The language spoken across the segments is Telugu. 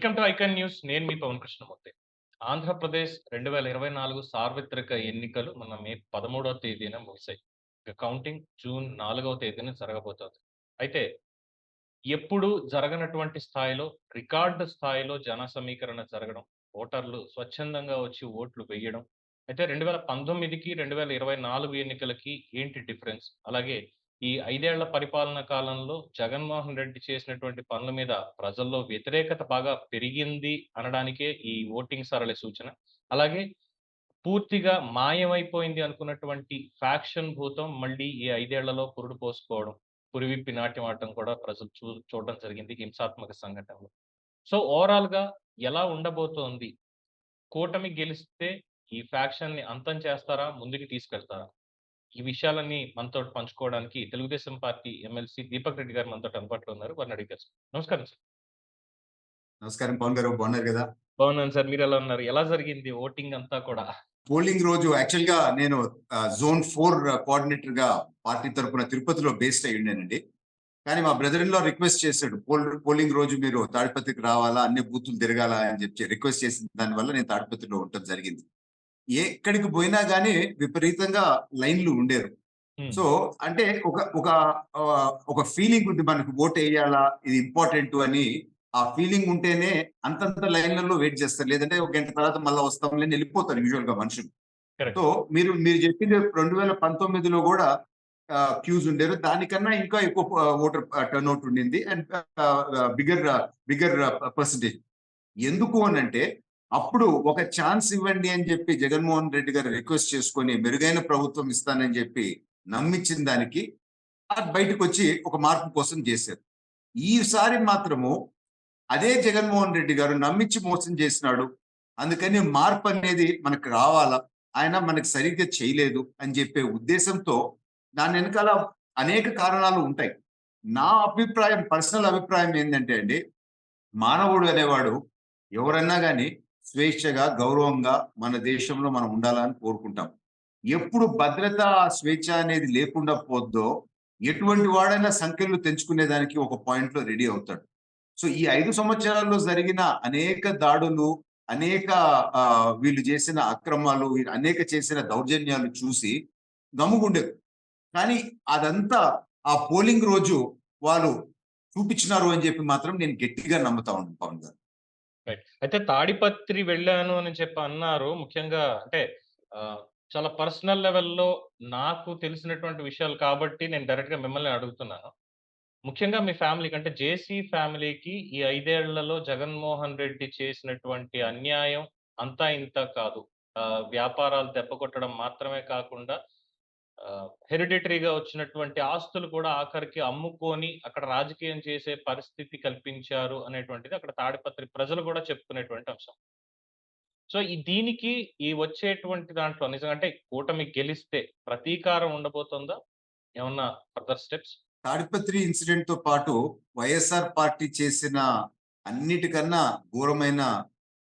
వెల్కమ్ టు ఐకాన్ న్యూస్ నేను మీ పవన్ కృష్ణమూర్తి. ఆంధ్రప్రదేశ్ రెండు వేల ఇరవై నాలుగు సార్వత్రిక ఎన్నికలు మన మే పదమూడవ తేదీన ముగిశాయి. ఇక కౌంటింగ్ జూన్ నాలుగవ తేదీన జరగబోతోంది. అయితే ఎప్పుడు జరగనటువంటి స్థాయిలో రికార్డు స్థాయిలో జన సమీకరణ జరగడం ఓటర్లు స్వచ్ఛందంగా వచ్చి ఓట్లు వేయడం అయితే రెండు వేల పంతొమ్మిదికి రెండు వేల ఇరవై నాలుగు ఎన్నికలకి ఏంటి డిఫరెన్స్ అలాగే ఈ ఐదేళ్ళ పరిపాలన కాలంలో జగన్మోహన్ రెడ్డి చేసినటువంటి పనుల మీద ప్రజల్లో వ్యతిరేకత బాగా పెరిగింది అనడానికే ఈ ఓటింగ్ సరళి సూచన. అలాగే పూర్తిగా మాయమైపోయింది అనుకున్నటువంటి ఫ్యాక్షన్ భూతం మళ్ళీ ఈ ఐదేళ్ళలో పురుడు పోసుకోవడం పురివిప్పి నాట్యం ఆడటం కూడా ప్రజలు చూ చూడడం జరిగింది హింసాత్మక సంఘటనలు. సో ఓవరాల్గా ఎలా ఉండబోతోంది? కూటమి గెలిస్తే ఈ ఫ్యాక్షన్ని అంతం చేస్తారా? ముందుకు తీసుకెళ్తారా? ఈ విషయాలన్నీ మనతో పంచుకోవడానికి తెలుగుదేశం పార్టీ ఎమ్మెల్సీ దీపక్ రెడ్డి గారు మనతో అందుబాటులో ఉన్నారు. వారిని అడిగారు నమస్కారం సార్. నమస్కారం. పవన్ గారు బాగున్నారు కదా? బాగున్నాను సార్. మీరు ఎలా ఉన్నారు? ఎలా జరిగింది ఓటింగ్ అంతా కూడా? పోలింగ్ రోజు యాక్చువల్గా నేను జోన్ ఫోర్ కోఆర్డినేటర్గా పార్టీ తరఫున తిరుపతిలో బేస్డ్ అయి ఉండానండి. కానీ మా బ్రదర్ ఇన్లో రిక్వెస్ట్ చేశాడు పోల్ పోలింగ్ రోజు మీరు తాడిపత్రికి రావాలా? అన్ని బూతులు తిరగాల? అని చెప్పి రిక్వెస్ట్ చేసిన దానివల్ల నేను తాడిపత్రిలో ఉండటం జరిగింది. ఎక్కడికి పోయినా గానీ విపరీతంగా లైన్లు ఉండేరు. సో అంటే ఒక ఒక ఒక ఫీలింగ్ ఉంది మనకు ఓట్ వేయాలా ఇది ఇంపార్టెంట్ అని. ఆ ఫీలింగ్ ఉంటేనే అంతంత లైన్లలో వెయిట్ చేస్తారు. లేదంటే ఒక గంట తర్వాత మళ్ళీ వస్తాం లేని వెళ్ళిపోతారు యూజువల్గా మనుషులు. సో మీరు మీరు చెప్పింది రెండు వేల పంతొమ్మిదిలో కూడా క్యూజ్ ఉండేరు దానికన్నా ఇంకా ఎక్కువ ఓటర్ టర్న్ అవుట్ ఉండింది. And bigger bigger percentage. ఎందుకు అని అంటే అప్పుడు ఒక ఛాన్స్ ఇవ్వండి అని చెప్పి జగన్మోహన్ రెడ్డి గారు రిక్వెస్ట్ చేసుకొని మెరుగైన ప్రభుత్వం ఇస్తానని చెప్పి నమ్మించిన దానికి బయటకు వచ్చి ఒక మార్పు కోసం చేశారు. ఈసారి మాత్రము అదే జగన్మోహన్ రెడ్డి గారు నమ్మించి మోసం చేసినాడు. అందుకని మార్పు అనేది మనకు రావాలా? ఆయన మనకు సరిగ్గా చేయలేదు అని చెప్పే ఉద్దేశంతో దాని వెనకాల అనేక కారణాలు ఉంటాయి. నా అభిప్రాయం పర్సనల్ అభిప్రాయం ఏంటంటే అండి మానవుడు అనేవాడు ఎవరన్నా కానీ స్వేచ్ఛగా గౌరవంగా మన దేశంలో మనం ఉండాలని కోరుకుంటాం. ఎప్పుడు భద్రత స్వేచ్ఛ అనేది లేకుండా పోద్దో ఎటువంటి వాడైనా సంఖ్యలు తెంచుకునేదానికి ఒక పాయింట్లో రెడీ అవుతాడు. సో ఈ ఐదు సంవత్సరాల్లో జరిగిన అనేక దాడులు అనేక వీళ్ళు చేసిన అక్రమాలు వీళ్ళు అనేక చేసిన దౌర్జన్యాలు చూసి గమ్ముగుండేది కానీ అదంతా ఆ పోలింగ్ రోజు వాళ్ళు చూపించినారు అని చెప్పి మాత్రం నేను గట్టిగా నమ్ముతా ఉన్నాను పవన్ గారు. అయితే తాడిపత్రి వెళ్ళాను అని చెప్పి అన్నారు. ముఖ్యంగా అంటే చాలా పర్సనల్ లెవెల్లో నాకు తెలిసినటువంటి విషయాలు కాబట్టి నేను డైరెక్ట్గా మిమ్మల్ని అడుగుతున్నాను. ముఖ్యంగా మీ ఫ్యామిలీకి అంటే జేసీ ఫ్యామిలీకి ఈ ఐదేళ్ళలో జగన్మోహన్ రెడ్డి చేసినటువంటి అన్యాయం అంతా ఇంత కాదు. ఆ, వ్యాపారాలు దెబ్బకొట్టడం మాత్రమే కాకుండా హెరిడిటరీగా వచ్చినటువంటి ఆస్తులు కూడా ఆఖరికి అమ్ముకొని అక్కడ రాజకీయం చేసే పరిస్థితి కల్పించారు అనేటువంటిది అక్కడ తాడిపత్రి ప్రజలు కూడా చెప్పుకునేటువంటి అంశం. సో ఈ దీనికి ఈ వచ్చేటువంటి దాంట్లో నిజంగా అంటే కూటమి గెలిస్తే ప్రతీకారం ఉండబోతుందా? ఏమన్నా ఫర్దర్ స్టెప్స్ తాడిపత్రి ఇన్సిడెంట్తో పాటు వైఎస్ఆర్ పార్టీ చేసిన అన్నిటికన్నా ఘోరమైన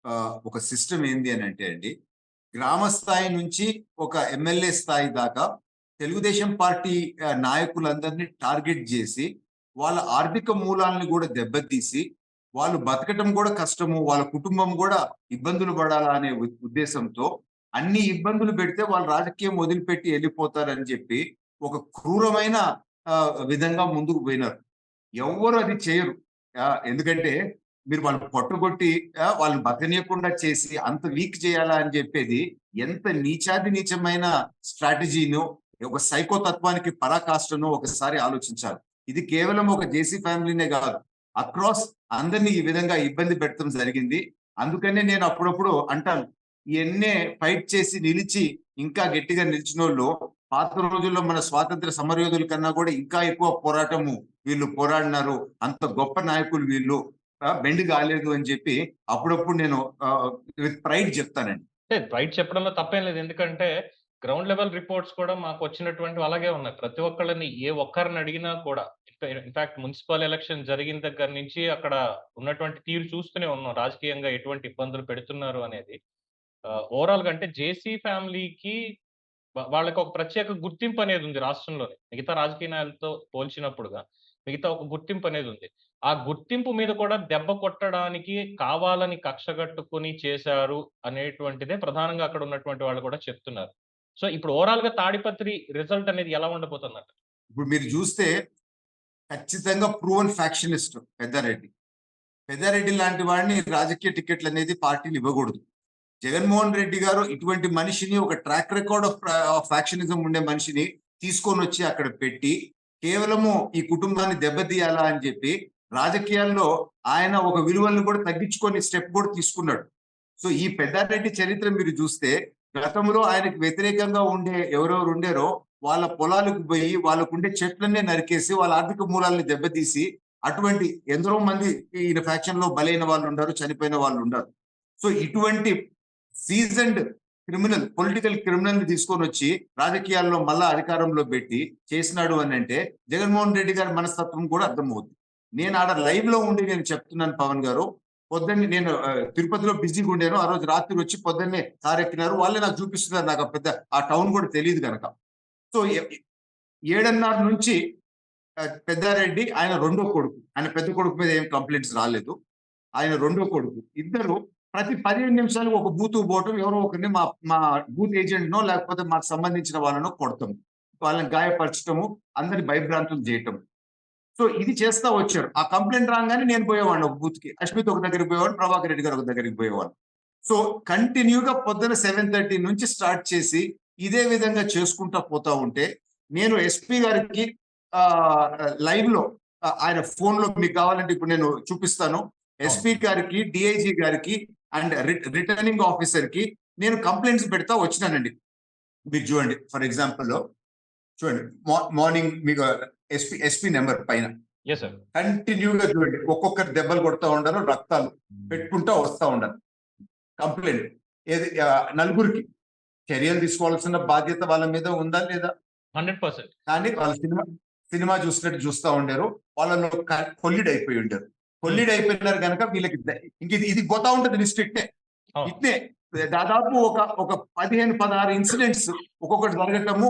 ఆ, ఒక సిస్టమ్ ఏంది అని అంటే అండి గ్రామ స్థాయి నుంచి ఒక ఎమ్మెల్యే స్థాయి దాకా తెలుగుదేశం పార్టీ నాయకులందరినీ టార్గెట్ చేసి వాళ్ళ ఆర్థిక మూలాలను కూడా దెబ్బతీసి వాళ్ళు బతకటం కూడా కష్టము వాళ్ళ కుటుంబం కూడా ఇబ్బందులు పడాలా అనే ఉ- ఉద్దేశంతో అన్ని ఇబ్బందులు పెడితే వాళ్ళు రాజకీయం వదిలిపెట్టి వెళ్ళిపోతారని చెప్పి ఒక క్రూరమైన విధంగా ముందుకు పోయినారు. ఎవ్వరు అది చేయరు. ఎందుకంటే మీరు వాళ్ళు పట్టుకొట్టి వాళ్ళు వాళ్ళని చేసి అంత వీక్ చేయాలా అని చెప్పేది ఎంత నీచాది నీచమైన స్ట్రాటజీను ఒక సైకో తత్వానికి పరాకాష్ఠను ఒకసారి ఆలోచించాలి. ఇది కేవలం ఒక జేసీ ఫ్యామిలీనే కాదు. అక్రాస్ అందరినీ ఈ విధంగా ఇబ్బంది పెట్టడం జరిగింది. అందుకనే నేను అప్పుడప్పుడు అంటాను ఇవన్నీ ఫైట్ చేసి నిలిచి ఇంకా గట్టిగా నిలిచిన వాళ్ళు పాత రోజుల్లో మన స్వాతంత్ర సమరయోధుల కన్నా కూడా ఇంకా ఎక్కువ పోరాటము వీళ్ళు పోరాడినారు. అంత గొప్ప నాయకులు వీళ్ళు. బెండ్ కాలేదు అని చెప్పి అప్పుడప్పుడు నేను విత్ ప్రైడ్ చెప్తానండి. ప్రైడ్ చెప్పడంలో తప్పేం లేదు. ఎందుకంటే గ్రౌండ్ లెవెల్ రిపోర్ట్స్ కూడా మాకు వచ్చినటువంటి అలాగే ఉన్నాయి. ప్రతి ఒక్కళ్ళని ఏ ఒక్కరిని అడిగినా కూడా ఇన్ఫాక్ట్ మున్సిపల్ ఎలక్షన్ జరిగిన దగ్గర నుంచి అక్కడ ఉన్నటువంటి తీరు చూస్తూనే ఉన్నాం. రాజకీయంగా ఎటువంటి ఇబ్బందులు పెడుతున్నారు అనేది. ఓవరాల్గా అంటే జేసీ ఫ్యామిలీకి వాళ్ళకి ఒక ప్రత్యేక గుర్తింపు అనేది ఉంది రాష్ట్రంలోనే. మిగతా రాజకీయ నాయకులతో పోల్చినప్పుడుగా మిగతా ఒక గుర్తింపు అనేది ఉంది. ఆ గుర్తింపు మీద కూడా దెబ్బ కొట్టడానికి కావాలని కక్షగట్టుకుని చేశారు అనేటువంటిదే ప్రధానంగా అక్కడ ఉన్నటువంటి వాళ్ళు కూడా చెప్తున్నారు. సో, ఇప్పుడు ఓవరాల్గా తాడిపత్రి రిజల్ట్ అనేది ఎలా ఉండబోతుందంట? ఇప్పుడు మీరు చూస్తే ఖచ్చితంగా ప్రూవన్ ఫ్యాక్షనిస్ట్ పెద్దారెడ్డి. పెద్దారెడ్డి లాంటి వాడిని రాజకీయ టికెట్లు అనేది పార్టీలు ఇవ్వకూడదు. జగన్మోహన్ రెడ్డి గారు ఇటువంటి మనిషిని ఒక track record of of factionism ఉండే మనిషిని తీసుకొని వచ్చి అక్కడ పెట్టి కేవలము ఈ కుటుంబాన్ని దెబ్బతీయాలా అని చెప్పి రాజకీయాల్లో ఆయన ఒక విలువలను కూడా తగ్గించుకొని స్టెప్ కూడా తీసుకున్నాడు. సో ఈ పెద్దారెడ్డి చరిత్ర మీరు చూస్తే గతంలో ఆయనకు వ్యతిరేకంగా ఉండే ఎవరెవరు ఉండారో వాళ్ళ పొలాలకు పోయి వాళ్ళకుండే చెట్లనే నరికేసి వాళ్ళ ఆర్థిక మూలాలను దెబ్బతీసి అటువంటి ఎందరో మంది ఈయన ఫ్యాక్షన్లో బలైన వాళ్ళు ఉన్నారు చనిపోయిన వాళ్ళు ఉన్నారు సో ఇటువంటి సీజన్డ్ క్రిమినల్ పొలిటికల్ క్రిమినల్ని తీసుకొని వచ్చి రాజకీయాల్లో మళ్ళా అధికారంలో పెట్టి చేసినాడు అని అంటే జగన్మోహన్ రెడ్డి గారి మనస్తత్వం కూడా అర్థమవుతుంది నేను ఆడ లైవ్లో ఉండి నేను చెప్తున్నాను పవన్ గారు పొద్దున్నే నేను తిరుపతిలో బిజీగా ఉండేను. ఆ రోజు రాత్రి వచ్చి పొద్దున్నే తారెక్కినారు వాళ్ళే నాకు చూపిస్తున్నారు. నాకు పెద్ద ఆ టౌన్ కూడా తెలియదు కనుక సో ఏడన్నర నుంచి పెద్దారెడ్డి ఆయన రెండో కొడుకు. ఆయన పెద్ద కొడుకు మీద ఏం కంప్లైంట్స్ రాలేదు. ఆయన రెండో కొడుకు. ఇద్దరు ప్రతి పదిహేను నిమిషాలు ఒక బూతు పోవటం ఎవరో ఒకరిని మా మా బూత్ ఏజెంట్ నో లేకపోతే మాకు సంబంధించిన వాళ్ళనో కొడతాం. వాళ్ళని గాయపరచటము అందరి భయభ్రాంతులు చేయటం. సో ఇది చేస్తా వచ్చారు ఆ కంప్లైంట్ రాగానే నేను పోయేవాడిని ఒక బూత్కి. అశ్మిత్ ఒక దగ్గరికి పోయేవాడు ప్రభాకర్ రెడ్డి గారు ఒక దగ్గరికి పోయేవాడు. సో కంటిన్యూగా పొద్దున సెవెన్ థర్టీ నుంచి స్టార్ట్ చేసి ఇదే విధంగా చేసుకుంటా పోతా ఉంటే నేను ఎస్పీ గారికి లైవ్లో ఆయన ఫోన్లో మీకు కావాలంటే ఇప్పుడు నేను చూపిస్తాను. ఎస్పీ గారికి డిఐజీ గారికి అండ్ రిటర్నింగ్ ఆఫీసర్కి నేను కంప్లైంట్స్ పెడతా వచ్చినానండి. మీరు చూడండి ఫర్ ఎగ్జాంపుల్లో చూడండి మార్నింగ్ మీకు ఎస్పీ ఎస్పీ నెంబర్ పైన. కంటిన్యూగా చూడండి. ఒక్కొక్కరు దెబ్బలు కొడతా ఉండరు రక్తాలు పెట్టుకుంటా వస్తా ఉండరు కంప్లైంట్. ఏది నలుగురికి. చర్యలు తీసుకోవాల్సిన బాధ్యత వాళ్ళ మీద ఉందా లేదా? 100% కానీ వాళ్ళ సినిమా సినిమా చూసినట్టు చూస్తా ఉండారు. వాళ్ళలో కొల్లిడ్ అయిపోయి ఉండారు కొల్లిడ్ అయిపోయినారు కనుక వీళ్ళకి ఇంక ఇది ఇది పోతా ఉంటది లిస్ట్. ఇట్నే. దాదాపు ఒక ఒక పదిహేను పదహారు ఇన్సిడెంట్స్ ఒక్కొక్కటి జరగటము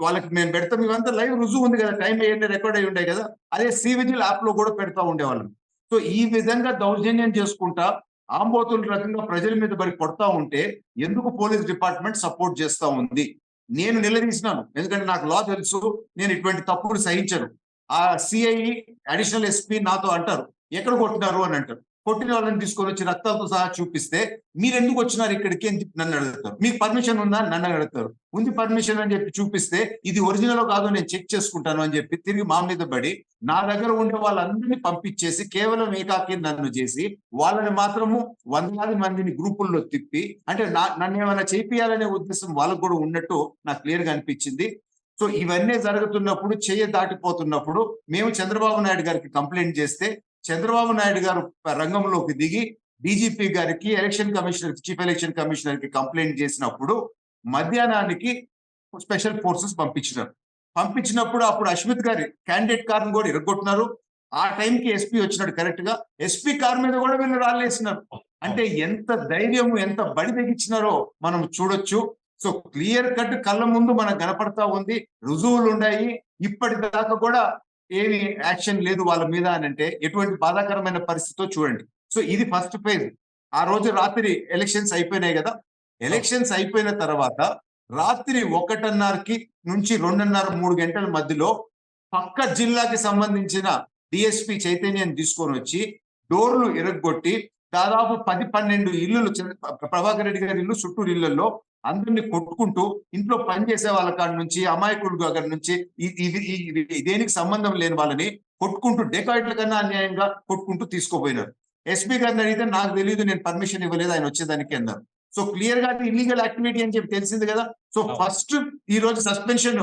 వాళ్ళకి మేము పెడతాం. ఇవంతా లైవ్ రుజువు ఉంది కదా టైం ఏంటంటే రికార్డ్ అయ్యి ఉంటాయి కదా. అదే సివిజిల్ యాప్లో కూడా పెడతా ఉండేవాళ్ళం. సో ఈ విధంగా దౌర్జన్యం చేసుకుంటా ఆంబోతుల రకంగా ప్రజల మీద బరి కొడతా ఉంటే ఎందుకు పోలీస్ డిపార్ట్మెంట్ సపోర్ట్ చేస్తా ఉంది? నేను నిలదీసినాను. ఎందుకంటే నాకు లా తెలుసు నేను ఇటువంటి తప్పులు సహించను. ఆ సిఐ అడిషనల్ ఎస్పీ నాతో అంటారు. ఎక్కడ కొట్టినారు అని అంటారు. కొట్టిన వాళ్ళని తీసుకొని వచ్చి రక్తాలతో సహా చూపిస్తే మీరు ఎందుకు వచ్చినారు ఇక్కడికి అని చెప్పి నన్ను అడుగుతారు. మీకు పర్మిషన్ ఉందా? నన్ను అడుగుతారు. ఉంది పర్మిషన్ అని చెప్పి చూపిస్తే ఇది ఒరిజినల్ కాదు నేను చెక్ చేసుకుంటాను అని చెప్పి తిరిగి మా మీద పడి నా దగ్గర ఉండే వాళ్ళందరినీ పంపించేసి కేవలం ఏకాకి నన్ను చేసి వాళ్ళని మాత్రము వందలాది మందిని గ్రూపుల్లో తిప్పి అంటే నా నన్ను ఏమైనా చేపియాలనే ఉద్దేశం వాళ్ళకు కూడా ఉన్నట్టు నాకు క్లియర్గా అనిపించింది. సో ఇవన్నీ జరుగుతున్నప్పుడు చెయ్యి దాటిపోతున్నప్పుడు మేము చంద్రబాబు నాయుడు గారికి కంప్లైంట్ చేస్తే చంద్రబాబు నాయుడు గారు రంగంలోకి దిగి డీజీపీ గారికి ఎలక్షన్ కమిషనర్ చీఫ్ ఎలక్షన్ కమిషనర్కి కంప్లైంట్ చేసినప్పుడు మధ్యాహ్నానికి స్పెషల్ ఫోర్సెస్ పంపించినారు. పంపించినప్పుడు అప్పుడు అశ్మిత్ గారి క్యాండిడేట్ కార్ని కూడా ఇరగొట్టినారు. ఆ టైంకి ఎస్పీ వచ్చినాడు కరెక్ట్గా ఎస్పీ కార్ మీద కూడా వీళ్ళు రాళ్ళేసినారు అంటే ఎంత ధైర్యం ఎంత బడి తెగించినారో మనం చూడొచ్చు. సో క్లియర్ కట్ కళ్ళ ముందు మనకు కనపడతా ఉంది. రుజువులు ఉన్నాయి ఇప్పటిదాకా కూడా ఏమి యాక్షన్ లేదు వాళ్ళ మీద అని అంటే ఎటువంటి బాధాకరమైన పరిస్థితితో చూడండి. సో ఇది ఫస్ట్ ఫేజ్. ఆ రోజు రాత్రి ఎలక్షన్స్ అయిపోయినాయి కదా. ఎలక్షన్స్ అయిపోయిన తర్వాత రాత్రి ఒకటిన్నరకి నుంచి రెండున్నర మూడు గంటల మధ్యలో పక్క జిల్లాకి సంబంధించిన డిఎస్పి చైతన్యం తీసుకొని వచ్చి డోర్లు ఎరగొట్టి దాదాపు పది పన్నెండు ఇల్లులు ప్రభాకర్ రెడ్డి గారి ఇల్లు చుట్టూరు ఇళ్ళలో అందరినీ కొట్టుకుంటూ ఇంట్లో పనిచేసే వాళ్ళ కాడ నుంచి అమాయకుడు దగ్గర నుంచి ఇవి- దేనికి సంబంధం లేని వాళ్ళని కొట్టుకుంటూ డెకాయిట్ల కన్నా అన్యాయంగా కొట్టుకుంటూ తీసుకుపోయినారు. ఎస్పీ గారిని అడిగితే నాకు తెలియదు నేను పర్మిషన్ ఇవ్వలేదు ఆయన వచ్చేదానికి అన్నారు. సో క్లియర్గా ఇల్లీగల్ యాక్టివిటీ అని చెప్పి తెలిసింది కదా. సో. ఫస్ట్ ఈ రోజు సస్పెన్షన్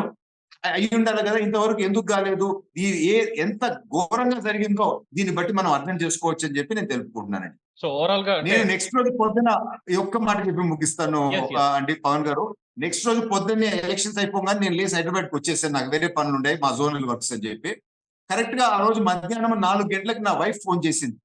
అయి ఉండాలి కదా. ఇంతవరకు ఎందుకు కాలేదు? ఈ ఏ ఎంత ఘోరంగా జరిగిందో దీన్ని బట్టి మనం అర్థం చేసుకోవచ్చు అని చెప్పి నేను తెలుపుకుంటున్నానండి. సో ఓవరాల్గా అంటే నేను నెక్స్ట్ రోజు పొద్దున ఒక్క మాట చెప్పి ముగిస్తాను అండి పవన్ గారు. నెక్స్ట్ రోజు పొద్దున్నే ఎలక్షన్స్ అయిపోగానే నేను లేసి హైదరాబాద్కి వచ్చేసాను నాకు వేరే పనులు ఉన్నాయి మా జోనల్ వర్క్స్ అని చెప్పి. కరెక్ట్గా ఆ రోజు మధ్యాహ్నం నాలుగు గంటలకు నా వైఫ్ ఫోన్ చేసింది.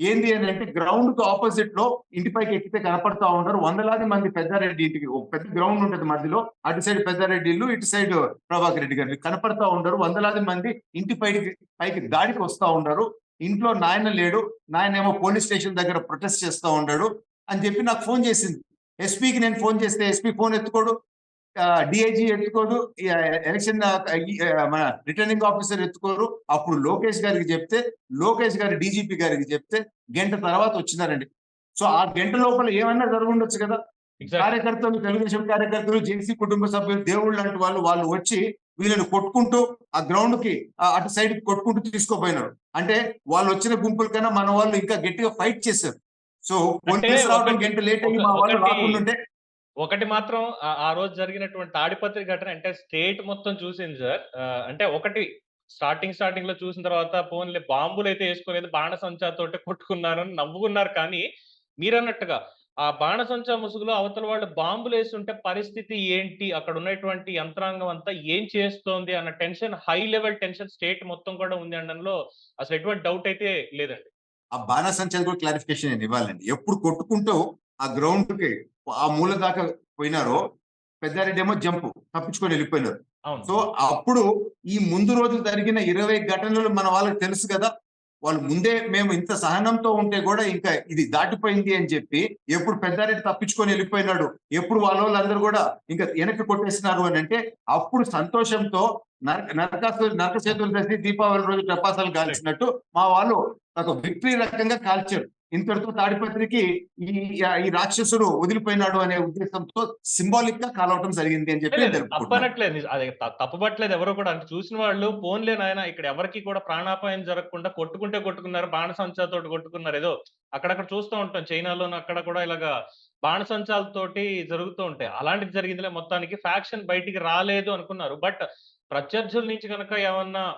ఏంది అని అంటే గ్రౌండ్కు ఆపోజిట్లో ఇంటి పైకి ఎక్కితే కనపడతా ఉన్నారు వందలాది మంది పెద్దారెడ్డి ఇంటికి ఒక పెద్ద గ్రౌండ్ ఉంటది మధ్యలో. అటు సైడ్ పెద్దారెడ్డి ఇల్లు ఇటు సైడ్ ప్రభాకర్ రెడ్డి గారు కనపడతా ఉండరు వందలాది మంది ఇంటి పైకి పైకి దాడికి వస్తా ఉన్నారు ఇంట్లో నాయన లేడు నాయన ఏమో పోలీస్ స్టేషన్ దగ్గర ప్రొటెస్ట్ చేస్తా ఉన్నాడు అని చెప్పి నాకు ఫోన్ చేసింది. ఎస్పీకి నేను ఫోన్ చేస్తే ఎస్పీ ఫోన్ ఎత్తుకోడు డిఐజీ ఎత్తుకోడు ఎలక్షన్ మన రిటర్నింగ్ ఆఫీసర్ ఎత్తుకోరు. అప్పుడు లోకేష్ గారికి చెప్తే లోకేష్ గారి డీజీపీ గారికి చెప్తే గంట తర్వాత వచ్చినారండి. సో ఆ గంట లోపల ఏమన్నా జరుగుండొచ్చు కదా? కార్యకర్తలు తెలుగుదేశం కార్యకర్తలు జేసీ కుటుంబ సభ్యులు దేవుళ్ళు లాంటి వాళ్ళు వాళ్ళు వచ్చి వీళ్ళని కొట్టుకుంటూ ఆ గ్రౌండ్కి అటు సైడ్ కొట్టుకుంటూ తీసుకోపోయినారు. అంటే వాళ్ళు వచ్చిన గుంపుల కన్నా మన వాళ్ళు ఇంకా గట్టిగా ఫైట్ చేశారు. సో పోలీస్ రావడం గంట లేట్ అయ్యి మా వాళ్ళు ఒకటి- రాకుండా ఒకటి మాత్రం ఆ- రోజు జరిగినటువంటి తాడిపత్రి ఘటన అంటే స్టేట్ మొత్తం చూసింది సార్. అంటే ఒకటి స్టార్టింగ్ స్టార్టింగ్లో చూసిన తర్వాత ఫోన్లే బాంబులు అయితే వేసుకోలేదు బాణసంచా తోటి కొట్టుకున్నారు అని నవ్వుకున్నారు కానీ మీరన్నట్టుగా ఆ బాణసంచా ముసుగులో అవతల వాళ్ళు బాంబులు వేస్తుంటే పరిస్థితి ఏంటి? అక్కడ ఉన్నటువంటి యంత్రాంగం అంతా ఏం చేస్తోంది? అన్న tension high level tension state మొత్తం కూడా ఉంది అనడంలో అసలు ఎటువంటి డౌట్ అయితే లేదండి. ఆ బాణసంచాలు కూడా క్లారిఫికేషన్ నేను ఇవ్వాలండి. ఎప్పుడు కొట్టుకుంటూ ఆ గ్రౌండ్కి ఆ మూల దాకా పోయినారో పెద్దారెడ్డి ఏమో జంప్ తప్పించుకొని వెళ్ళిపోయినారు. అవును. సో అప్పుడు ఈ ముందు రోజు జరిగిన ఇరవై ఘటనలు మన వాళ్ళకి తెలుసు కదా వాళ్ళు ముందే మేము ఇంత సహనంతో ఉంటే కూడా ఇంకా ఇది దాటిపోయింది అని చెప్పి ఎప్పుడు పెద్దారెడ్డి తప్పించుకొని వెళ్ళిపోయినాడు. ఎప్పుడు వాళ్ళ వాళ్ళందరూ కూడా ఇంకా వెనక్కి కొట్టేసినారు అని అంటే అప్పుడు సంతోషంతో నరక నరకాసు నరక చేతులు దీపావళి రోజు టపాసాలు కాల్చినట్టు మా వాళ్ళు ఒక విక్టరీ రకంగా కాల్చారు. ఇంతటితో తాడిపత్రికి ఈ ఈ రాక్షసుడు వదిలిపోయినాడు అనే ఉద్దేశంతో సింబాలిక్గా కాలవటం జరిగింది అని చెప్పి. తప్పనట్లేదు అది త- తప్పుపట్టలేదు ఎవరు కూడా. అంటే చూసిన వాళ్ళు ఫోన్లే నాయన ఇక్కడ ఎవరికి కూడా ప్రాణాపాయం జరగకుండా కొట్టుకుంటే కొట్టుకున్నారు బాణసంచాతోటి కొట్టుకున్నారు. ఏదో అక్కడక్కడ చూస్తూ ఉంటాం. చైనాలోను అక్కడ కూడా ఇలాగా బాణసంచాలతోటి జరుగుతూ ఉంటాయి. అలాంటిది జరిగిందిలే మొత్తానికి. ఫ్యాక్షన్ బయటికి రాలేదు అనుకున్నారు. బట్ ప్రత్యర్థుల నుంచి కనుక ఏమన్నా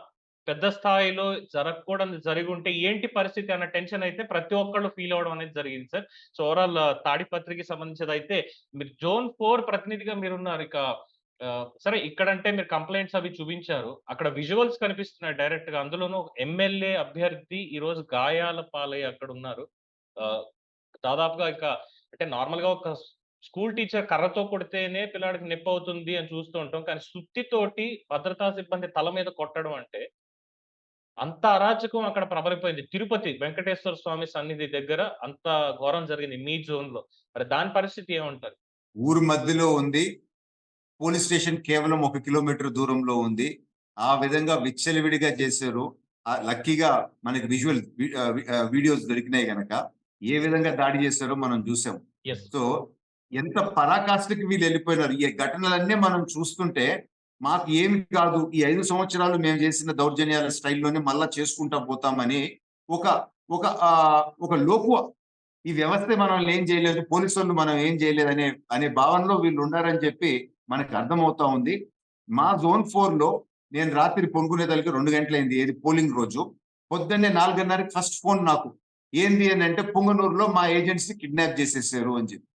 పెద్ద స్థాయిలో జరగకూడదు జరిగి ఉంటే ఏంటి పరిస్థితి అన్న టెన్షన్ అయితే ప్రతి ఒక్కళ్ళు ఫీల్ అవడం అనేది జరిగింది సార్. సో ఓవరాల్ తాడిపత్రికి సంబంధించి అయితే మీరు జోన్ ఫోర్ ప్రతినిధిగా మీరున్నారు ఇక సరే ఇక్కడంటే మీరు కంప్లైంట్స్ అవి చూపించారు. అక్కడ విజువల్స్ కనిపిస్తున్నాయి డైరెక్ట్గా అందులోనూ ఎమ్మెల్యే అభ్యర్థి ఈ రోజు గాయాల పాలై అక్కడ ఉన్నారు దాదాపుగా ఇక అంటే నార్మల్గా ఒక స్కూల్ టీచర్ కర్రతో కొడితేనే పిల్లాడికి నొప్పి అవుతుంది అని చూస్తూ ఉంటాం. కానీ సుత్తితోటి భద్రతా సిబ్బంది తల మీద కొట్టడం అంటే అంత అరాచకం అక్కడ ప్రబలిపోయింది. తిరుపతి వెంకటేశ్వర స్వామి సన్నిధి దగ్గర అంత ఘోరం జరిగింది మీ జోన్లో మరి దాని పరిస్థితి ఏమంటారు? ఊరు మధ్యలో ఉంది. పోలీస్ స్టేషన్ కేవలం ఒక కిలోమీటర్ దూరంలో ఉంది. ఆ విధంగా విచ్చలవిడిగా చేశారు. ఆ లక్కీగా మనకి విజువల్ వీడియోస్ దొరికినాయి గనక ఏ విధంగా దాడి చేశారో మనం చూసాం. సో ఎంత పరాకాష్ఠకి వీళ్ళు వెళ్ళిపోయినారు. ఈ ఘటనలన్నీ మనం చూస్తుంటే మాకు ఏమి కాదు ఈ ఐదు సంవత్సరాలు మేము చేసిన దౌర్జన్యాల స్టైల్లోనే మళ్ళా చేసుకుంటా పోతామని ఒక ఒక ఒక లోకువ. ఈ వ్యవస్థ మనం ఏం చేయలేదు పోలీసులను వాళ్ళు మనం ఏం చేయలేదు అనే అనే భావనలో వీళ్ళు ఉన్నారని చెప్పి మనకు అర్థమవుతా ఉంది. మా జోన్ ఫోర్లో నేను రాత్రి పొనుకునేదానికి రెండు గంటలైంది ఏది పోలింగ్ రోజు. పొద్దున్నే నాలుగున్నరకి ఫస్ట్ ఫోన్ నాకు. ఏంది అని అంటే పొంగనూరులో మా ఏజెంట్స్ని కిడ్నాప్ చేసేసారు అని చెప్పి.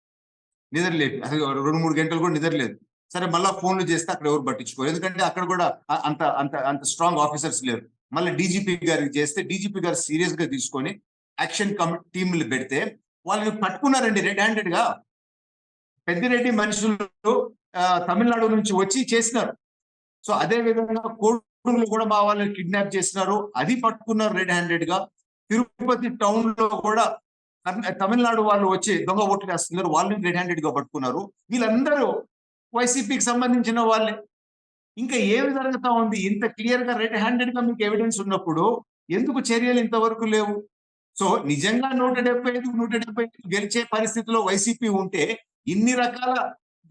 నిద్రలేదు అసలు రెండు మూడు గంటలు కూడా నిద్రలేదు. సరే మళ్ళా ఫోన్లు చేస్తే అక్కడ ఎవరు పట్టించుకోరు. ఎందుకంటే అక్కడ కూడా అంత అంత అంత స్ట్రాంగ్ ఆఫీసర్స్ లేరు. మళ్ళీ డీజీపీ గారికి చేస్తే డీజీపీ గారు సీరియస్గా తీసుకొని యాక్షన్ కమి టీంలు పెడితే వాళ్ళని పట్టుకున్నారండి రెడ్ హ్యాండెడ్గా పెద్దిరెడ్డి మనుషులు తమిళనాడు నుంచి వచ్చి చేసినారు. సో అదే విధంగా కోడూరులో కూడా మా వాళ్ళని కిడ్నాప్ చేసినారు. అది పట్టుకున్నారు రెడ్ హ్యాండెడ్గా తిరుపతి టౌన్లో కూడా తమిళనాడు వాళ్ళు వచ్చి దొంగ ఓట్లు వేస్తున్నారు. వాళ్ళని రెడ్ హ్యాండెడ్గా పట్టుకున్నారు. వీళ్ళందరూ వైసీపీకి సంబంధించిన వాళ్ళే. ఇంకా ఏమి జరుగుతా ఉంది? ఇంత క్లియర్గా రెడ్ హ్యాండెడ్గా మీకు ఎవిడెన్స్ ఉన్నప్పుడు ఎందుకు చర్యలు ఇంతవరకు లేవు? సో నిజంగా నూట డెబ్బై ఐదు నూట డెబ్బై ఐదు గెలిచే పరిస్థితిలో వైసీపీ ఉంటే ఇన్ని రకాల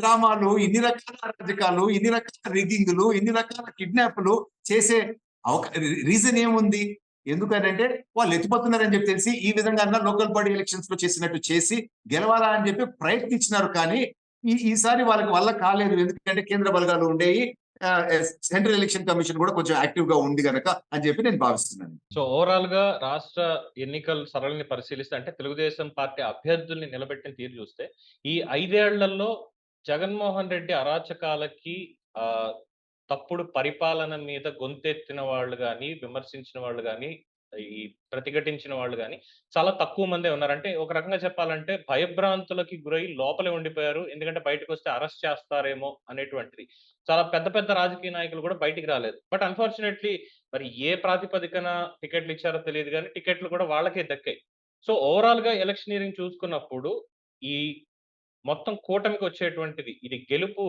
డ్రామాలు ఇన్ని రకాల అరాజకాలు ఇన్ని రకాల రిగ్గింగ్లు ఇన్ని రకాల కిడ్నాప్లు చేసే అవకా రీజన్ ఏముంది? ఎందుకనంటే వాళ్ళు ఎత్తిపోతున్నారని చెప్పి తెలిసి ఈ విధంగా లోకల్ బాడీ ఎలక్షన్స్లో చేసినట్టు చేసి గెలవాలా అని చెప్పి ప్రయత్నించినారు కానీ ఈ ఈసారి వాళ్ళకి వల్ల కాలేదు. ఎందుకంటే కేంద్ర బలగాలు ఉండేవి సెంట్రల్ ఎలక్షన్ కమిషన్ కూడా కొంచెం యాక్టివ్గా ఉంది కనుక అని చెప్పి నేను భావిస్తున్నాను. సో ఓవరాల్గా రాష్ట్ర ఎన్నికల సరళిని పరిశీలిస్తే అంటే తెలుగుదేశం పార్టీ అభ్యర్థుల్ని నిలబెట్టిన తీరు చూస్తే ఈ ఐదేళ్ళలో జగన్మోహన్ రెడ్డి అరాచకాలకి ఆ తప్పుడు పరిపాలన మీద గొంతెత్తిన వాళ్ళు కానీ విమర్శించిన వాళ్ళు గాని ఈ ప్రతిఘటించిన వాళ్ళు కానీ చాలా తక్కువ మందే ఉన్నారంటే ఒక రకంగా చెప్పాలంటే భయభ్రాంతులకి గురై లోపలే ఉండిపోయారు. ఎందుకంటే బయటకొస్తే అరెస్ట్ చేస్తారేమో అనేటువంటిది. చాలా పెద్ద పెద్ద రాజకీయ నాయకులు కూడా బయటికి రాలేదు. బట్ అన్‌ఫార్చునేట్‌లీ మరి ఏ ప్రాతిపదికన టికెట్లు ఇచ్చారో తెలియదు కానీ టికెట్లు కూడా వాళ్ళకే దక్కాయి. సో ఓవరాల్‌గా ఎలక్షనీరింగ్ చూసుకున్నప్పుడు ఈ మొత్తం కూటమికి వచ్చేటువంటిది ఇది గెలుపు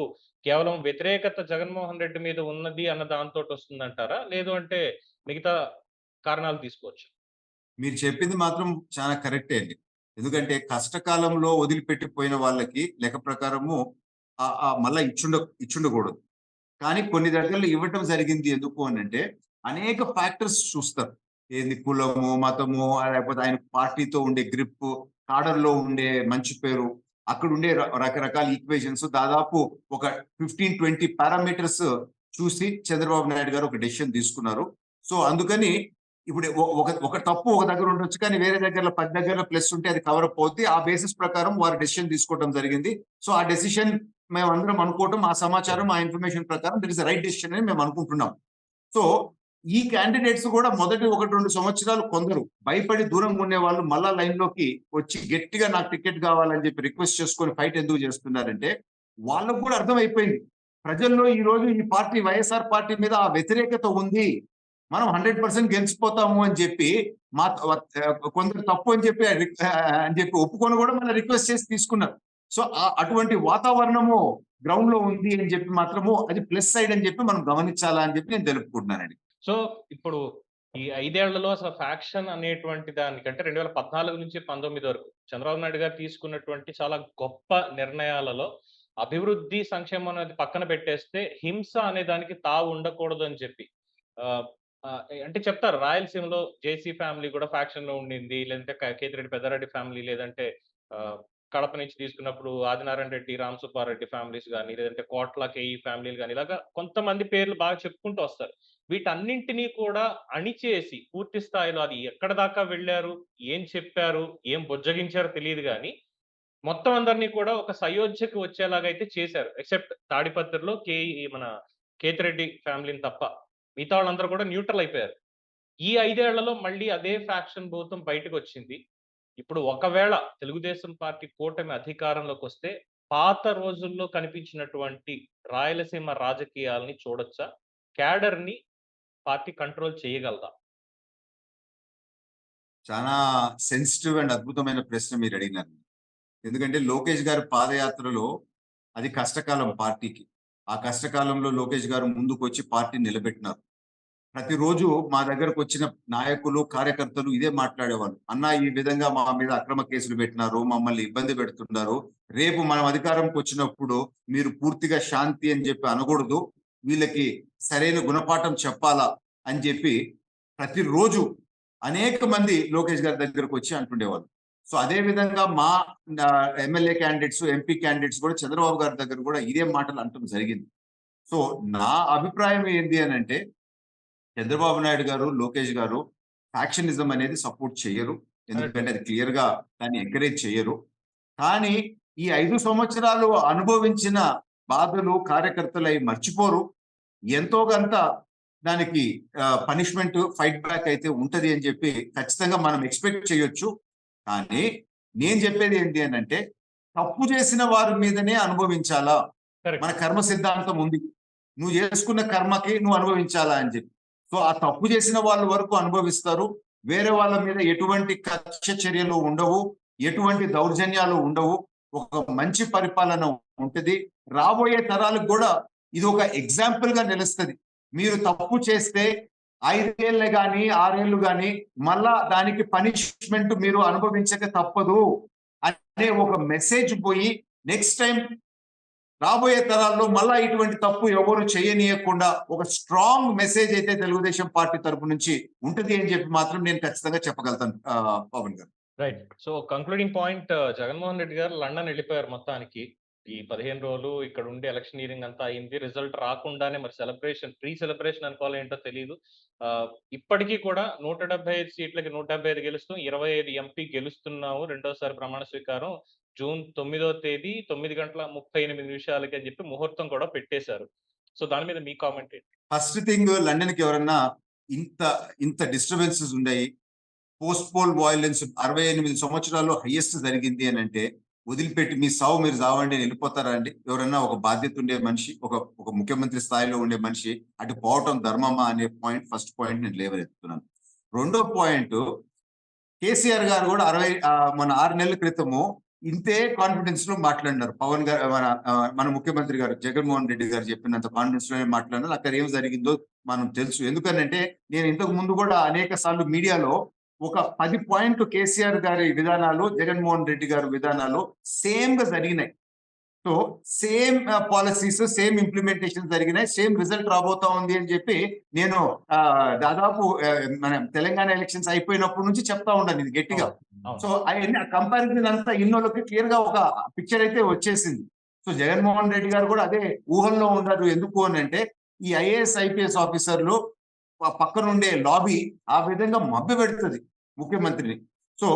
కేవలం వ్యతిరేకత జగన్మోహన్ రెడ్డి మీద ఉన్నది అన్న దాంతోటొస్తుందంటారా? లేదు అంటే మిగతా కారణాలు తీసుకోవచ్చు మీరు చెప్పింది మాత్రం చాలా కరెక్టే అండి. ఎందుకంటే కష్టకాలంలో వదిలిపెట్టిపోయిన వాళ్ళకి లెక్క ప్రకారము మళ్ళీ మళ్ళా ఇచ్చుండ ఇచ్చుండకూడదు. కానీ కొన్ని దగ్గరలో ఇవ్వటం జరిగింది ఎందుకు అని అంటే అనేక ఫ్యాక్టర్స్ చూస్తారు. ఏంది కులము, మతము లేకపోతే ఆయన పార్టీతో ఉండే గ్రిప్ కాడర్‌లో ఉండే మంచి పేరు, అక్కడ ఉండే రకరకాల ఈక్వేషన్స్ దాదాపు ఒక 15, 20 పారామీటర్స్ చూసి చంద్రబాబు నాయుడు గారు ఒక డెసిషన్ తీసుకున్నారు. సో అందుకని ఇప్పుడు ఒక ఒక తప్పు ఒక దగ్గర ఉండొచ్చు. కానీ వేరే దగ్గరలో పది దగ్గరలో ప్లస్ ఉంటే అది కవర్ అప్ అవుద్ది. ఆ బేసిస్ ప్రకారం వారు డెసిషన్ తీసుకోవడం జరిగింది. సో ఆ డెసిషన్ మేము అందరం అనుకోవటం, ఆ సమాచారం, ఆ ఇన్ఫర్మేషన్ ప్రకారం దట్ ఇస్ రైట్ డెసిషన్ అని మేము అనుకుంటున్నాం. సో ఈ క్యాండిడేట్స్ కూడా మొదటి 1, 2 సంవత్సరాలు కొందరు భయపడి దూరంగా ఉండేవాళ్ళు మళ్ళా లైన్‌లోకి వచ్చి గట్టిగా నాకు టికెట్ కావాలని చెప్పి రిక్వెస్ట్ చేసుకొని ఫైట్ ఎందుకు చేస్తున్నారంటే వాళ్ళకు కూడా అర్థమైపోయింది. ప్రజల్లో ఈ రోజు ఈ పార్టీ వైఎస్ఆర్ పార్టీ మీద ఆ వ్యతిరేకత ఉంది. మనం 100% గెలిచిపోతాము అని చెప్పి మా కొందరు తప్పు అని చెప్పి అని చెప్పి ఒప్పుకొని కూడా మన రిక్వెస్ట్ చేసి తీసుకున్నారు. సో అటువంటి వాతావరణము గ్రౌండ్లో ఉంది అని చెప్పి మాత్రము అది ప్లస్ సైడ్ అని చెప్పి మనం గమనించాలా అని చెప్పి నేను తెలుపుకుంటున్నానండి. సో ఇప్పుడు ఈ ఐదేళ్ళలో అసలు ఫ్యాక్షన్ అనేటువంటి దానికంటే 2014 నుంచి 19 వరకు చంద్రబాబు నాయుడు గారు తీసుకున్నటువంటి చాలా గొప్ప నిర్ణయాలలో అభివృద్ధి, సంక్షేమం అనేది పక్కన పెట్టేస్తే హింస అనే దానికి తావు ఉండకూడదు అని చెప్పి అంటే చెప్తారు రాయలసీమలో జేసీ ఫ్యామిలీ కూడా ఫ్యాక్షన్లో ఉండింది. లేదంటే క కేతిరెడ్డి పెద్దారెడ్డి ఫ్యామిలీ లేదంటే కడప నుంచి తీసుకున్నప్పుడు ఆదినారాయణ రెడ్డి, రామ్ సుబ్బారెడ్డి ఫ్యామిలీస్ కానీ లేదంటే కోట్ల కేఈ ఫ్యామిలీలు కానీ ఇలాగా కొంతమంది పేర్లు బాగా చెప్పుకుంటూ వస్తారు. వీటన్నింటిని కూడా అణిచేసి పూర్తి స్థాయిలో అది ఎక్కడ దాకా వెళ్ళారు ఏం చెప్పారు, ఏం బుజ్జగించారో తెలియదు కానీ మొత్తం అందరిని కూడా ఒక సయోధ్యకి వచ్చేలాగా అయితే చేశారు. ఎక్సెప్ట్ తాడిపత్రిలో కేఈ మన కేతిరెడ్డి ఫ్యామిలీని తప్ప. మిగతా వాళ్ళందరూ కూడా న్యూట్రల్ అయిపోయారు. ఈ ఐదేళ్ళలో మళ్ళీ అదే ఫ్యాక్షన్ భూతం బయటకొచ్చింది. ఇప్పుడు ఒకవేళ తెలుగుదేశం పార్టీ కూటమి అధికారంలోకి వస్తే పాత రోజుల్లో కనిపించినటువంటి రాయలసీమ రాజకీయాల్ని చూడొచ్చా? క్యాడర్‌ని పార్టీ కంట్రోల్ చేయగలదా? చాలా సెన్సిటివ్ అండ్ అద్భుతమైన ప్రశ్న మీరు అడిగినారు. ఎందుకంటే లోకేష్ గారి పాదయాత్రలో అది కష్టకాలం పార్టీకి. ఆ కష్టకాలంలో లోకేష్ గారు ముందుకు వచ్చి పార్టీ నిలబెట్టినారు. ప్రతిరోజు మా దగ్గరకొచ్చిన నాయకులు, కార్యకర్తలు ఇదే మాట్లాడేవాళ్ళు. అన్న ఈ విధంగా మా మీద అక్రమ కేసులు పెట్టినారు. మమ్మల్ని ఇబ్బంది పెడుతున్నారు. రేపు మనం అధికారంకి వచ్చినప్పుడు మీరు పూర్తిగా శాంతి అని చెప్పి అనకూడదు. వీళ్ళకి సరైన గుణపాఠం చెప్పాలా అని చెప్పి ప్రతిరోజు అనేక మంది లోకేష్ గారి దగ్గరకొచ్చి అంటుండేవాళ్ళు. సో అదే విధంగా మా ఎమ్మెల్యే క్యాండిడేట్స్, ఎంపీ క్యాండిడేట్స్ కూడా చంద్రబాబు గారి దగ్గర కూడా ఇదే మాటలు అంటూ జరిగింది. సో నా అభిప్రాయం ఏంటి అని అంటే చంద్రబాబు నాయుడు గారు, లోకేష్ గారు ఫ్యాక్షనిజం అనేది సపోర్ట్ చేయరు ఎందుకంటే అది క్లియర్‌గా దాన్ని ఎంకరేజ్ చేయరు కానీ ఈ ఐదు సంవత్సరాలు అనుభవించిన బాధలు కార్యకర్తలు అవి మర్చిపోరు. ఎంతో కొంత దానికి పనిష్మెంట్ ఫైట్ బ్యాక్ అయితే ఉంటది అని చెప్పి ఖచ్చితంగా మనం ఎక్స్‌పెక్ట్ చేయొచ్చు. కానీ నేను చెప్పేది ఏంటి అనంటే తప్పు చేసిన వారి మీదనే అనుభవించాలా? మన కర్మ సిద్ధాంతం ఉంది. నువ్వు చేసుకున్న కర్మకి నువ్వు అనుభవించాలా అని చెప్పి. సో ఆ తప్పు చేసిన వాళ్ళ వరకు అనుభవిస్తారు. వేరే వాళ్ళ మీద ఎటువంటి కక్ష చర్యలు ఉండవు. ఎటువంటి దౌర్జన్యాలు ఉండవు. ఒక మంచి పరిపాలన ఉంటది. రాబోయే తరాలకు కూడా ఇది ఒక ఎగ్జాంపుల్‌గా నిలుస్తది. మీరు తప్పు చేస్తే 5 ఏళ్ళే గాని, 6 ఏళ్ళు మళ్ళా దానికి పనిష్మెంట్ మీరు అనుభవించక తప్పదు. అనే ఒక మెసేజ్ పోయి నెక్స్ట్ టైం రాబోయే తరాల్లో మళ్ళా ఇటువంటి తప్పు ఎవరు చేయనీయకుండా ఒక స్ట్రాంగ్ మెసేజ్ అయితే తెలుగుదేశం పార్టీ తరపు నుంచి ఉంటది అని చెప్పి మాత్రం నేను ఖచ్చితంగా చెప్పగలుగుతాను Pawan garu. Right. So concluding point Jaganmohan Reddy garu London వెళ్ళిపోయారు మొత్తానికి. ఈ 15 రోజులు ఇక్కడ ఉండి ఎలక్షనీరింగ్ అంతా అయింది. రిజల్ట్ రాకుండానే మరి సెలబ్రేషన్ ప్రీ సెలబ్రేషన్ అనుకోవాలి ఏంటో తెలీదు. ఆహ్, ఇప్పటికి కూడా 175 సీట్లకి 175 గెలుస్తూ 25 ఎంపీ గెలుస్తున్నాము. రెండోసారి ప్రమాణ స్వీకారం జూన్ తొమ్మిదో తేదీ తొమ్మిది గంటల 38 నిమిషాలకి అని చెప్పి ముహూర్తం కూడా పెట్టేశారు. సో దాని మీద మీ కామెంట్ ఏంటి? ఫస్ట్ థింగ్ లండన్కి ఎవరన్నా ఇంత ఇంత డిస్టర్బెన్సెస్ ఉన్నాయి పోస్ట్ పోల్ వాయిలెన్స్ అరవై ఎనిమిది సంవత్సరాల్లో హైయెస్ట్ జరిగింది అని అంటే వదిలిపెట్టి మీ సావు మీరు సావండి వెళ్ళిపోతారా అండి? ఎవరన్నా ఒక బాధ్యత ఉండే మనిషి ఒక ఒక ముఖ్యమంత్రి స్థాయిలో ఉండే మనిషి అటు పోవటం ధర్మమా అనే పాయింట్ ఫస్ట్ పాయింట్ నేను లేవనెత్తుతున్నాను. రెండో పాయింట్ కేసీఆర్ గారు కూడా అరవై మన ఆరు నెలల క్రితము ఇంతే కాన్ఫిడెన్స్లో మాట్లాడినారు. పవన్ గారు మన మన ముఖ్యమంత్రి గారు జగన్మోహన్ రెడ్డి గారు చెప్పినంత కాన్ఫిడెన్స్లోనే మాట్లాడినారు. అక్కడ ఏం జరిగిందో మనం తెలుసు. ఎందుకనంటే నేను ఇంతకు ముందు కూడా అనేక సార్లు మీడియాలో ఒక పది పాయింట్లు కేసీఆర్ గారి విధానాలు జగన్మోహన్ రెడ్డి గారి విధానాలు సేమ్గా జరిగినాయి. So same policies same implementation జరిగినాయి సేమ్ రిజల్ట్ రాబోతా ఉంది అని చెప్పి నేను దాదాపు మన తెలంగాణ ఎలక్షన్స్ అయిపోయినప్పటి నుంచి చెప్తా ఉన్నాను ఇది గట్టిగా. సో అవన్నీ కంపారిజన్ అంతా ఇన్నోళ్ళకి క్లియర్గా ఒక పిక్చర్ అయితే వచ్చేసింది. సో జగన్మోహన్ రెడ్డి గారు కూడా అదే ఊహల్లో ఉన్నారు. ఎందుకు అని అంటే ఈ ఐఏఎస్ ఐపీఎస్ ఆఫీసర్లు పక్కనుండే లాబీ ఆ విధంగా మభ్య పెడుతుంది. ముఖ్యమంత్రిని. సో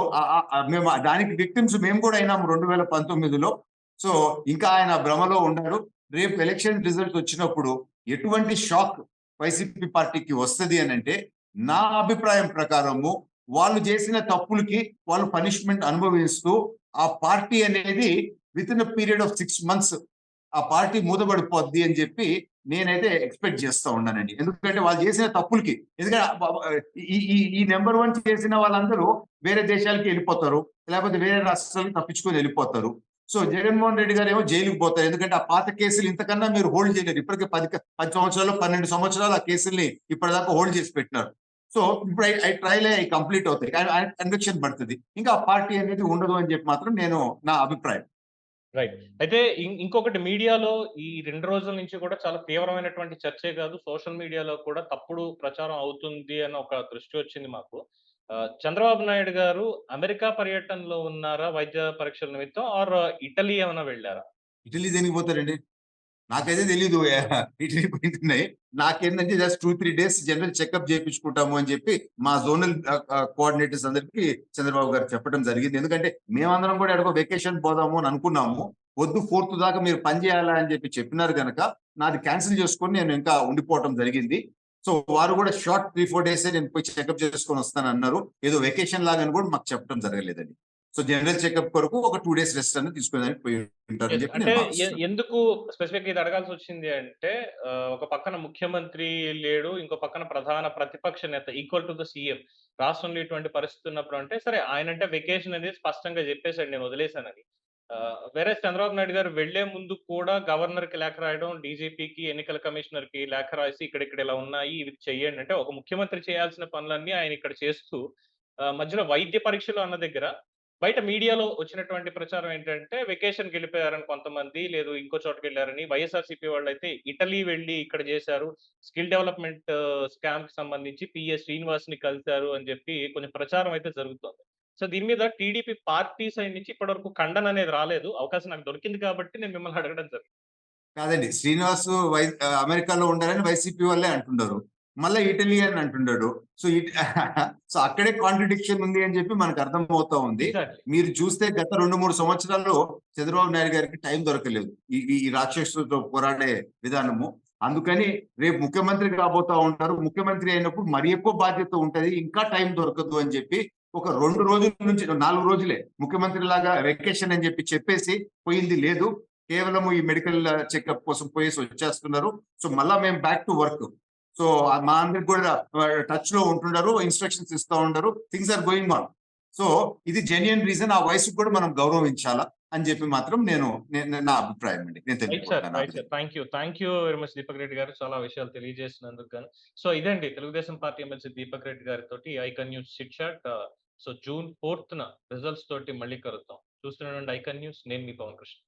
మేము దానికి విక్టిమ్స్ మేము కూడా అయినాము రెండు వేల పంతొమ్మిదిలో. సో ఇంకా ఆయన భ్రమలో ఉన్నాడు రేపు ఎలక్షన్ రిజల్ట్ వచ్చినప్పుడు ఎటువంటి షాక్ వైసీపీ పార్టీకి వస్తది అని అంటే నా అభిప్రాయం ప్రకారము వాళ్ళు చేసిన తప్పులకి వాళ్ళు పనిష్మెంట్ అనుభవిస్తూ ఆ పార్టీ అనేది with in period of six months ఆ పార్టీ మూతబడిపోద్ది అని చెప్పి నేనైతే ఎక్స్పెక్ట్ చేస్తా ఉన్నానండి. ఎందుకంటే వాళ్ళు చేసిన తప్పులకి. ఎందుకంటే ఈ ఈ నెంబర్ వన్ చేసిన వాళ్ళందరూ వేరే దేశాలకి వెళ్ళిపోతారు. లేకపోతే వేరే రాష్ట్రాలకు తప్పించుకొని వెళ్ళిపోతారు. సో జగన్మోహన్ రెడ్డి గారు ఏమో జైలుకి పోతారు. ఎందుకంటే ఆ పాత కేసులు ఇంతకన్నా మీరు హోల్డ్ చేయలేరు ఇప్పటికే పది పది సంవత్సరాలు పన్నెండు సంవత్సరాలు ఆ కేసుల్ని ఇప్పటిదాకా హోల్డ్ చేసి పెట్టినారు. సో ఇప్పుడు ఐ ట్రయల్ అయి కంప్లీట్ అవుతాయి. కన్విక్షన్ పడుతుంది. ఇంకా ఆ పార్టీ అనేది ఉండదు అని చెప్పి మాత్రం నేను నా అభిప్రాయం. రైట్. అయితే ఇంకొకటి మీడియాలో ఈ రెండు రోజుల నుంచి కూడా చాలా తీవ్రమైనటువంటి చర్చే కాదు. సోషల్ మీడియాలో కూడా తప్పుడు ప్రచారం అవుతుంది అని ఒక దృష్టి వచ్చింది మాకు. చంద్రబాబు నాయుడు గారు అమెరికా పర్యటనలో ఉన్నారా? వైద్య పరీక్షల నిమిత్తం? ఆర్ ఇటలీ ఏమైనా వెళ్ళారా? ఇటలీ దేనికి పోతారండి? నాకైతే తెలీదు ఇటలీ నాకేంటంటే just two three days general checkup చేయించుకుంటాము అని చెప్పి మా జోనల్ కోఆర్డినేటర్స్ అందరికి చంద్రబాబు గారు చెప్పడం జరిగింది. ఎందుకంటే మేమందరం కూడా ఎక్కడికో వెకేషన్ పోదాము అని అనుకున్నాము. వద్దు ఫోర్త్ దాకా మీరు పని చేయాలా అని చెప్పి చెప్పినారు కనుక నాది క్యాన్సిల్ చేసుకొని నేను ఇంకా ఉండిపోవటం జరిగింది. సో వారు కూడా షార్ట్ త్రీ ఫోర్ డేస్ నేను పోయి చెకప్ చేసుకొని వస్తాను అన్నారు ఏదో వెకేషన్ లాగా అని కూడా మాకు చెప్పడం జరగలేదండి. సో జనరల్ చెకప్ కొరకు ఒక టూ డేస్ రెస్ట్ అనేది తీసుకునేదానికి పోయి ఉంటారని Yes, చెప్పి. ఎందుకు స్పెసిఫిక్ ఇది అడగాల్సి వచ్చింది అంటే ఒక పక్కన ముఖ్యమంత్రి లేడు ఇంకో పక్కన ప్రధాన ప్రతిపక్ష నేత ఈక్వల్ టు ద సీఎం రాష్ట్రంలో ఇటువంటి పరిస్థితి ఉన్నప్పుడు అంటే సరే ఆయన అంటే వెకేషన్ అనేది స్పష్టంగా చెప్పేశాడు నేను వదిలేశానని వేరే చంద్రబాబు నాయుడు గారు వెళ్ళే ముందు కూడా గవర్నర్కి లేఖ రాయడం డీజీపీకి ఎన్నికల కమిషనర్కి లేఖ రాసి ఇక్కడ ఇక్కడ ఇలా ఉన్నాయి ఇవి చెయ్యండి అంటే ఒక ముఖ్యమంత్రి చేయాల్సిన పనులన్నీ ఆయన ఇక్కడ చేస్తూ మధ్యలో వైద్య పరీక్షలు అన్న దగ్గర బయట మీడియాలో వచ్చినటువంటి ప్రచారం ఏంటంటే వెకేషన్ వెళ్ళిపోయారని కొంతమంది లేదు ఇంకో చోటుకి వెళ్ళారని వైఎస్ఆర్సీపీ వాళ్ళు అయితే ఇటలీ వెళ్ళి ఇక్కడ చేశారు. స్కిల్ డెవలప్మెంట్ స్కామ్కి సంబంధించి పిఎస్ శ్రీనివాస్ని కలిశారు అని చెప్పి కొంచెం ప్రచారం అయితే జరుగుతుంది. సో దీని మీద టీడీపీ పార్టీ సైడ్ నుంచి ఇప్పటివరకు ఖండన అనేది రాలేదు. అవకాశం నాకు దొరికింది కాబట్టి నేను మిమ్మల్ని అడగడం జరిగింది కాదండి. శ్రీనివాస్ వై అమెరికాలో ఉండాలని వైసీపీ వాళ్ళే అంటున్నారు. మళ్ళీ ఇటలీ అని అంటున్నాడు సో ఇట్ సో అక్కడే కాంట్రడిక్షన్ ఉంది అని చెప్పి మనకు అర్థం అవుతా ఉంది. మీరు చూస్తే గత రెండు మూడు సంవత్సరాల్లో చంద్రబాబు నాయుడు గారికి టైం దొరకలేదు. ఈ ఈ- ఈ రాక్షసులతో పోరాడే విధానము. అందుకని రేపు ముఖ్యమంత్రి కాబోతా ఉంటారు. ముఖ్యమంత్రి అయినప్పుడు మరి ఎక్కువ బాధ్యత ఉంటది. ఇంకా టైం దొరకదు అని చెప్పి ఒక రెండు రోజుల నుంచి నాలుగు రోజులే ముఖ్యమంత్రి లాగా వెకేషన్ అని చెప్పి చెప్పేసి పోయింది లేదు. కేవలం ఈ మెడికల్ చెకప్ కోసం పోయేసి వచ్చేస్తున్నారు. సో మళ్ళా మేము బ్యాక్ టు వర్క్ సో మా అందరికి కూడా టచ్లో ఉంటున్నారు ఇన్స్ట్రక్షన్స్ ఇస్తా ఉంటారు things are going on. So ఇది జెన్యున్ రీజన్ ఆ వయసుకు కూడా మనం గౌరవించాలా అని చెప్పి మాత్రం నేను నే- అభిప్రాయం అండి. నేను thank you thank you very much Deepak Reddy గారు. చాలా విషయాలు తెలియజేసినందుకు గాను. సో ఇదండి. తెలుగుదేశం పార్టీ ఎమ్మెల్సీ దీపక్ రెడ్డి గారితో icon news chit chat. So June fourth న రిజల్ట్స్ తోటి మళ్ళీ కలుద్దాం. చూస్తున్నాండి ఐకన్ న్యూస్. నేను మీ పవన్ కృష్ణ.